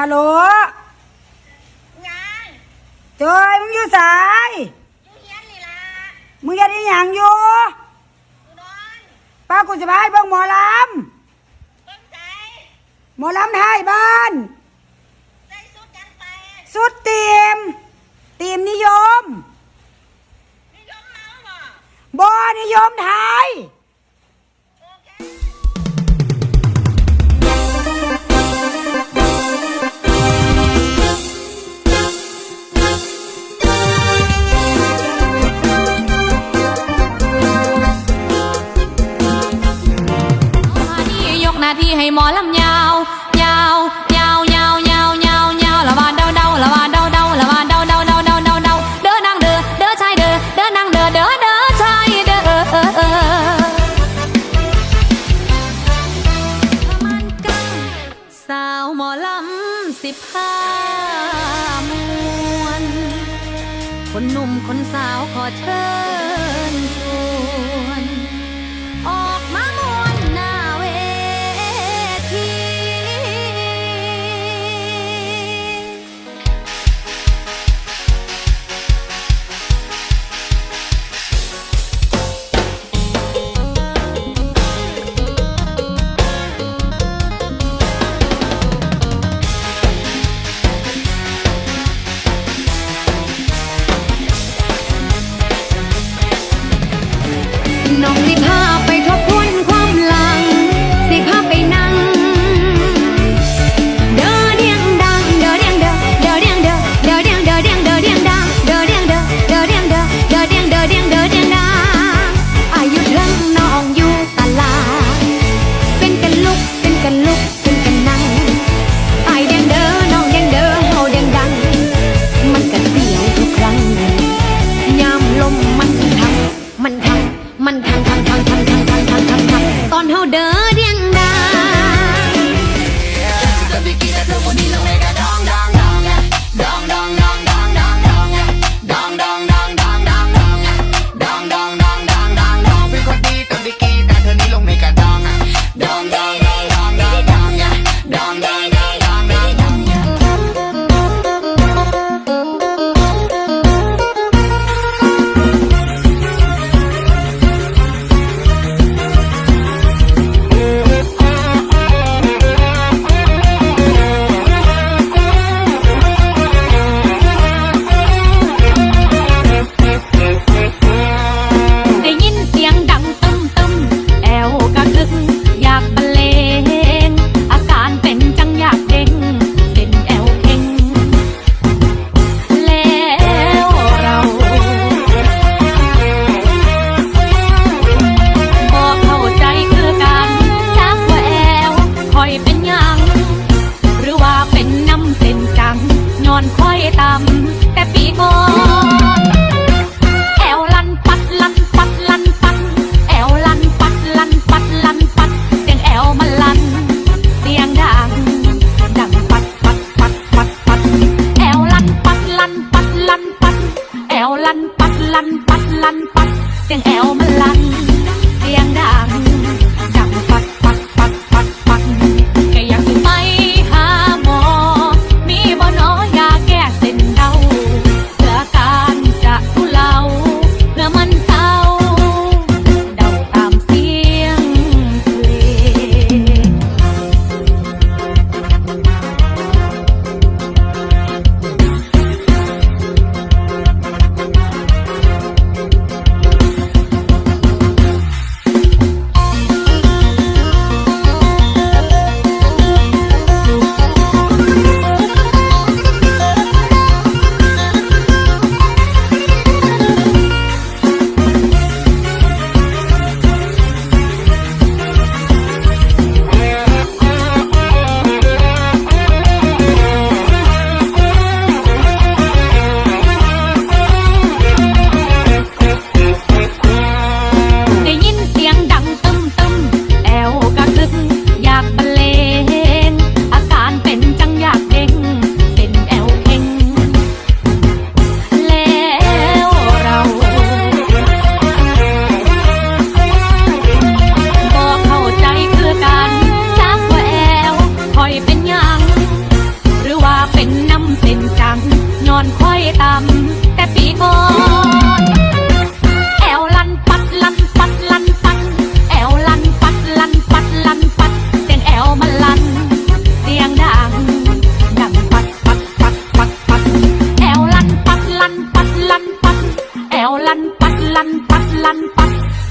ฮัลโหลยังจอยมึงอยู่สายอยู่เฮียนนี่ล่ะมึงอยัดอีหยังอยู่กูนอนป้ากูจะพาให้เบิ่งหมอลเบิ่งใจำหมอลำท้ายบ้านใส่สุดยังไปสุดเตีมตีมนิยม นิยมเมาบ่บอนิยมไทย เด้อนางเด้อเด้อชายเด้อเด้อนางเด้อเด้อเด้อชายเด้อมันกังสาวหมอลำสิบห้ามวนคนหนุ่มคนสาวขอเชิญ tiếng éo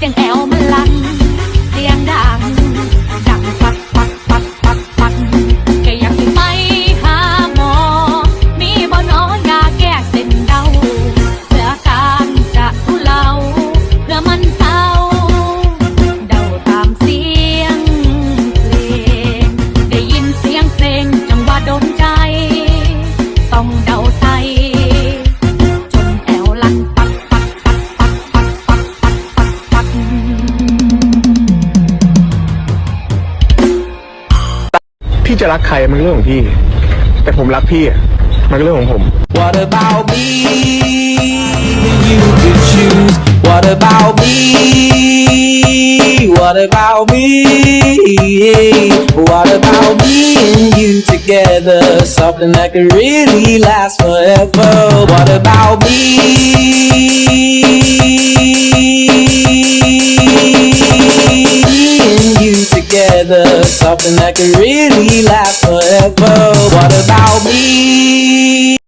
เสียงแอวมันลั่เสียงดัง ดังปักปักปักปักปักกอยากสิไหาหมอ มีบ่นอยาแก้เส้นเดาเพื่อการจะทุเลาเพื่อมันเศร้า เดาตามเสียงเพลง ได้ยินเสียงเพลงจังหวะโดนใจ ต้องเดาใจ จะรักใครมันเรื่องของพี่ แต่ผมรักพี่อะมันก็เรื่องของผม What about me? You could choose. What about me? What about me? What about me and you together? Something that could really last forever. What about? Me together, something that could really last forever. What about me?